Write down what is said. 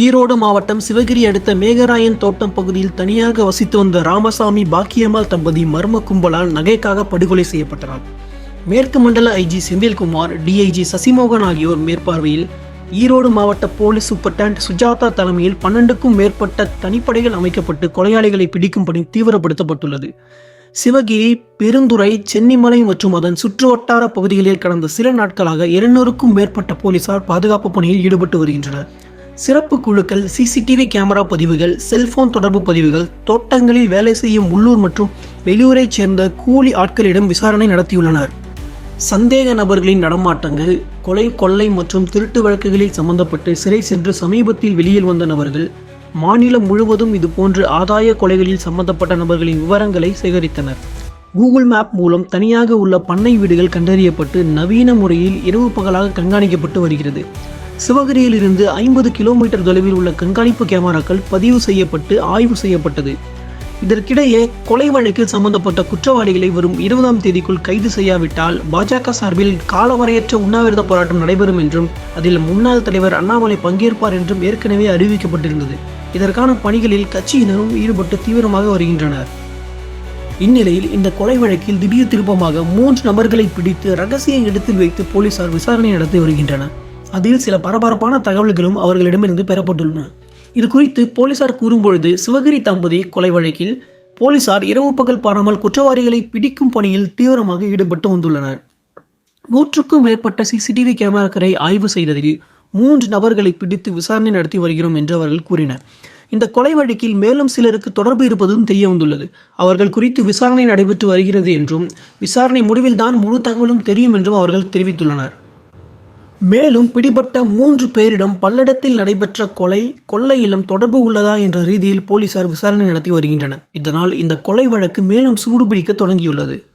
ஈரோடு மாவட்டம் சிவகிரி அடுத்த மேகராயன் தோட்டம் பகுதியில் தனியாக வசித்து வந்த ராமசாமி பாக்கியம்மாள் தம்பதி மர்ம கும்பலால் நகைக்காக படுகொலை செய்யப்பட்டனர். மேற்கு மண்டல ஐஜி செந்தில்குமார் டிஐஜி சசிமோகன் ஆகியோர் மேற்பார்வையில் ஈரோடு மாவட்ட போலீஸ் சூப்பர்டென்ட் சுஜாதா தலைமையில் பன்னெண்டுக்கும் மேற்பட்ட தனிப்படைகள் அமைக்கப்பட்டு கொலையாளிகளை பிடிக்கும் பணி தீவிரப்படுத்தப்பட்டுள்ளது. சிவகிரி பெருந்துறை சென்னிமலை மற்றும் அதன் சுற்றுவட்டார பகுதிகளில் கடந்த சில நாட்களாக இருநூறுக்கும் மேற்பட்ட போலீசார் பாதுகாப்பு பணியில் ஈடுபட்டு வருகின்றனர். சிறப்பு குழுக்கள் சிசிடிவி கேமரா பதிவுகள் செல்போன் தொடர்பு பதிவுகள் தோட்டங்களில் வேலை செய்யும் உள்ளூர் மற்றும் வெளியூரைச் சேர்ந்த கூலி ஆட்களிடம் விசாரணை நடத்தியுள்ளனர். சந்தேக நபர்களின் நடமாட்டங்கள் கொலை கொள்ளை மற்றும் திருட்டு வழக்குகளில் சம்பந்தப்பட்டு சிறை சென்று சமீபத்தில் வெளியில் வந்த நபர்கள் மாநிலம் முழுவதும் இதுபோன்று ஆதாய கொலைகளில் சம்பந்தப்பட்ட நபர்களின் விவரங்களை சேகரித்தனர். கூகுள் மேப் மூலம் தனியாக உள்ள பண்ணை வீடுகள் கண்டறியப்பட்டு நவீன முறையில் இரவு பகலாக கண்காணிக்கப்பட்டு வருகிறது. சிவகிரியில் இருந்து ஐம்பது கிலோமீட்டர் தொலைவில் உள்ள கண்காணிப்பு கேமராக்கள் பதிவு செய்யப்பட்டு ஆய்வு செய்யப்பட்டது. இதற்கிடையே கொலை வழக்கில் சம்பந்தப்பட்ட குற்றவாளிகளை வரும் இருபதாம் தேதிக்குள் கைது செய்யாவிட்டால் பாஜக சார்பில் காலவரையற்ற உண்ணாவிரத போராட்டம் நடைபெறும் என்றும் அதில் முன்னாள் தலைவர் அண்ணாமலை பங்கேற்பார் என்றும் ஏற்கனவே அறிவிக்கப்பட்டிருந்தது. இதற்கான பணிகளில் கட்சியினரும் ஈடுபட்டு தீவிரமாக வருகின்றனர். இந்நிலையில் இந்த கொலை வழக்கில் திடீர் திருப்பமாக மூன்று நபர்களை பிடித்து ரகசிய இடத்தில் வைத்து போலீசார் விசாரணை நடத்தி வருகின்றனர். அதில் சில பரபரப்பான தகவல்களும் அவர்களிடமிருந்து பெறப்பட்டுள்ளன. இது குறித்து போலீசார் கூறும்பொழுது சிவகிரி தம்பதி கொலை வழக்கில் போலீசார் இரவு பகல் பாராமல் குற்றவாளிகளை பிடிக்கும் பணியில் தீவிரமாக ஈடுபட்டு வந்துள்ளனர். நூற்றுக்கும் மேற்பட்ட சிசிடிவி கேமராக்களை ஆய்வு செய்ததில் மூன்று நபர்களை பிடித்து விசாரணை நடத்தி வருகிறோம் என்று அவர்கள் கூறினர். இந்த கொலை வழக்கில் மேலும் சிலருக்கு தொடர்பு இருப்பதும் தெரிய வந்துள்ளது. அவர்கள் குறித்து விசாரணை நடைபெற்று வருகிறது என்றும் விசாரணை முடிவில்தான் முழு தகவலும் தெரியும் என்றும் அவர்கள் தெரிவித்துள்ளனர். மேலும் பிடிபட்ட மூன்று பேரிடம் பல்லடத்தில் நடைபெற்ற கொலை கொள்ளையிலும் தொடர்பு உள்ளதா என்ற ரீதியில் போலீசார் விசாரணை நடத்தி வருகின்றனர். இதனால் இந்த கொலை வழக்கு மேலும் சூடுபிடிக்க தொடங்கியுள்ளது.